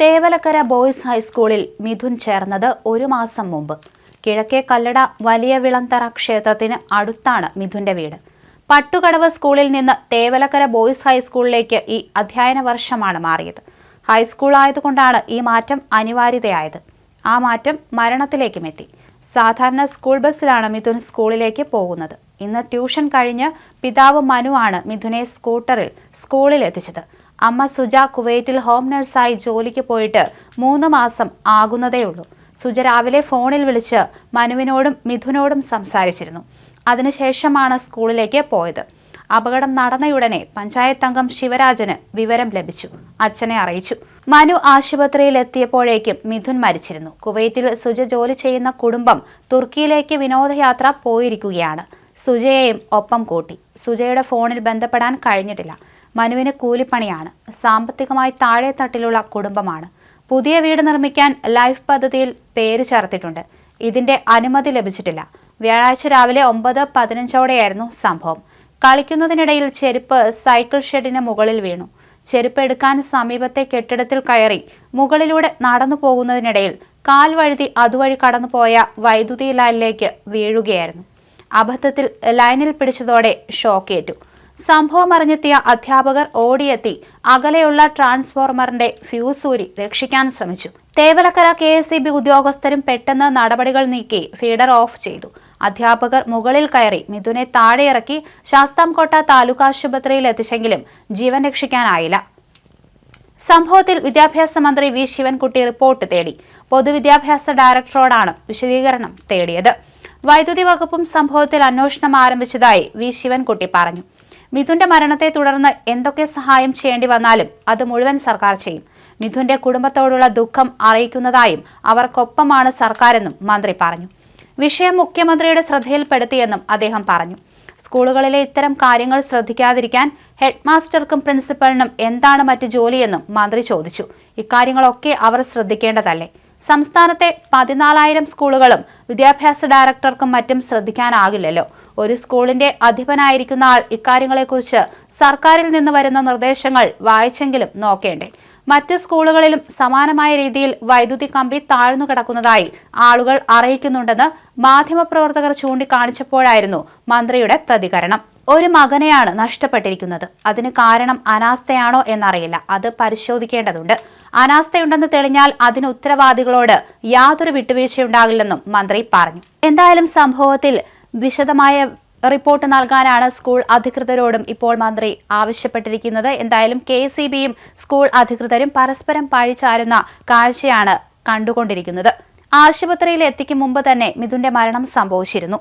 Thevalakkara boys ഹൈസ്കൂളിൽ മിഥുൻ ചേർന്നത് ഒരു മാസം മുമ്പ്. കിഴക്കേ കല്ലട വലിയ വിളന്തറ ക്ഷേത്രത്തിന് അടുത്താണ് മിഥുന്റെ വീട്. പട്ടുകടവ് സ്കൂളിൽ നിന്ന് തേവലക്കര ബോയ്സ് ഹൈസ്കൂളിലേക്ക് ഈ അധ്യയന വർഷമാണ് മാറിയത്. ഹൈസ്കൂൾ ആയതുകൊണ്ടാണ് ഈ മാറ്റം അനിവാര്യതയായത്. ആ മാറ്റം മരണത്തിലേക്കും എത്തി. സാധാരണ സ്കൂൾ ബസ്സിലാണ് മിഥുൻ സ്കൂളിലേക്ക് പോകുന്നത്. ഇന്ന് ട്യൂഷൻ കഴിഞ്ഞ് പിതാവ് മനുവാണ് മിഥുനെ സ്കൂട്ടറിൽ സ്കൂളിൽ എത്തിച്ചത് അമ്മ സുജ കുവൈറ്റിൽ ഹോം നഴ്സായി ജോലിക്ക് പോയിട്ട് മൂന്ന് മാസം ആകുന്നതേയുള്ളൂ. സുജ രാവിലെ ഫോണിൽ വിളിച്ച് മനുവിനോടും മിഥുനോടും സംസാരിച്ചിരുന്നു. അതിനുശേഷമാണ് സ്കൂളിലേക്ക് പോയത്. അപകടം നടന്നയുടനെ പഞ്ചായത്ത് അംഗം ശിവരാജന് വിവരം ലഭിച്ചു. അച്ഛനെ അറിയിച്ചു. മനു ആശുപത്രിയിൽ എത്തിയപ്പോഴേക്കും മിഥുൻ മരിച്ചിരുന്നു. കുവൈറ്റിൽ സുജ ജോലി ചെയ്യുന്ന കുടുംബം തുർക്കിയിലേക്ക് വിനോദയാത്ര പോയിരിക്കുകയാണ്. സുജയെയും ഒപ്പം കൂട്ടി. സുജയുടെ ഫോണിൽ ബന്ധപ്പെടാൻ കഴിഞ്ഞിട്ടില്ല. മനുവിന് കൂലിപ്പണിയാണ്. സാമ്പത്തികമായി താഴെ തട്ടിലുള്ള കുടുംബമാണ്. പുതിയ വീട് നിർമ്മിക്കാൻ ലൈഫ് പദ്ധതിയിൽ പേര് ചേർത്തിട്ടുണ്ട്. ഇതിന്റെ അനുമതി ലഭിച്ചിട്ടില്ല. വ്യാഴാഴ്ച രാവിലെ ഒമ്പത് പതിനഞ്ചോടെയായിരുന്നു സംഭവം. കളിക്കുന്നതിനിടയിൽ ചെരുപ്പ് സൈക്കിൾ ഷെഡിന് മുകളിൽ വീണു. ചെരുപ്പ് എടുക്കാൻ സമീപത്തെ കെട്ടിടത്തിൽ കയറി മുകളിലൂടെ നടന്നു പോകുന്നതിനിടയിൽ കാൽ വഴുതി അതുവഴി കടന്നുപോയ വൈദ്യുതി ലൈനിലേക്ക് വീഴുകയായിരുന്നു. അബദ്ധത്തിൽ ലൈനിൽ പിടിച്ചതോടെ ഷോക്കേറ്റു. സംഭവം അറിഞ്ഞെത്തിയ അധ്യാപകർ ഓടിയെത്തി അകലെയുള്ള ട്രാൻസ്ഫോർമറിന്റെ ഫ്യൂസ് ഊരി രക്ഷിക്കാൻ ശ്രമിച്ചു. തേവലക്കര കെ എസ് ഉദ്യോഗസ്ഥരും പെട്ടെന്ന് നടപടികൾ നീക്കി ഫീഡർ ഓഫ് ചെയ്തു. അധ്യാപകർ മുകളിൽ കയറി മിഥുനെ താഴെയിറക്കി ശാസ്താംകോട്ട താലൂക്ക് ആശുപത്രിയിൽ എത്തിച്ചെങ്കിലും ജീവൻ രക്ഷിക്കാനായില്ല. സംഭവത്തിൽ വിദ്യാഭ്യാസ മന്ത്രി വി. ശിവൻകുട്ടി റിപ്പോർട്ട് തേടി. പൊതുവിദ്യാഭ്യാസ ഡയറക്ടറോടാണ് വിശദീകരണം തേടിയത്. വൈദ്യുതി വകുപ്പും സംഭവത്തിൽ അന്വേഷണം ആരംഭിച്ചതായി വി. ശിവൻകുട്ടി പറഞ്ഞു. മിഥുന്റെ മരണത്തെ തുടർന്ന് എന്തൊക്കെ സഹായം ചെയ്യേണ്ടി വന്നാലും അത് മുഴുവൻ സർക്കാർ ചെയ്യും. മിഥുന്റെ കുടുംബത്തോടുള്ള ദുഃഖം അറിയിക്കുന്നതായും അവർക്കൊപ്പമാണ് സർക്കാരെന്നും മന്ത്രി പറഞ്ഞു. വിഷയം മുഖ്യമന്ത്രിയുടെ ശ്രദ്ധയിൽപ്പെടുത്തിയെന്നും അദ്ദേഹം പറഞ്ഞു. സ്കൂളുകളിലെ ഇത്തരം കാര്യങ്ങൾ ശ്രദ്ധിക്കാതിരിക്കാൻ ഹെഡ്മാസ്റ്റർക്കും പ്രിൻസിപ്പലിനും എന്താണ് മറ്റ് ജോലിയെന്നും മന്ത്രി ചോദിച്ചു. ഇക്കാര്യങ്ങളൊക്കെ അവർ ശ്രദ്ധിക്കേണ്ടതല്ലേ? സംസ്ഥാനത്തെ പതിനാലായിരം സ്കൂളുകളും വിദ്യാഭ്യാസ ഡയറക്ടർക്കും മറ്റും ശ്രദ്ധിക്കാനാകില്ലല്ലോ. ഒരു സ്കൂളിന്റെ അധിപനായിരിക്കുന്ന ആൾ ഇക്കാര്യങ്ങളെക്കുറിച്ച് സർക്കാരിൽ നിന്ന് വരുന്ന നിർദ്ദേശങ്ങൾ വായിച്ചെങ്കിലും നോക്കേണ്ടേ. മറ്റ് സ്കൂളുകളിലും സമാനമായ രീതിയിൽ വൈദ്യുതി കമ്പി താഴ്ന്നു കിടക്കുന്നതായി ആളുകൾ അറിയിക്കുന്നുണ്ടെന്ന് മാധ്യമപ്രവർത്തകർ ചൂണ്ടിക്കാണിച്ചപ്പോഴായിരുന്നു മന്ത്രിയുടെ പ്രതികരണം. ഒരു മകനെയാണ് നഷ്ടപ്പെട്ടിരിക്കുന്നത്. അതിന് കാരണം അനാസ്ഥയാണോ എന്നറിയില്ല. അത് പരിശോധിക്കേണ്ടതുണ്ട്. അനാസ്ഥയുണ്ടെന്ന് തെളിഞ്ഞാൽ അതിന് ഉത്തരവാദികളോട് യാതൊരു വിട്ടുവീഴ്ചയുണ്ടാകില്ലെന്നും മന്ത്രി പറഞ്ഞു. എന്തായാലും സംഭവത്തിൽ വിശദമായ റിപ്പോർട്ട് നൽകാനാണ് സ്കൂൾ അധികൃതരോടും ഇപ്പോൾ മന്ത്രി ആവശ്യപ്പെട്ടിരിക്കുന്നത്. എന്തായാലും കെ സ്കൂൾ അധികൃതരും പരസ്പരം പഴിച്ചാരുന്ന കാഴ്ചയാണ് കണ്ടുകൊണ്ടിരിക്കുന്നത്. ആശുപത്രിയിൽ എത്തിക്കും മുമ്പ് തന്നെ മിഥുന്റെ മരണം സംഭവിച്ചിരുന്നു.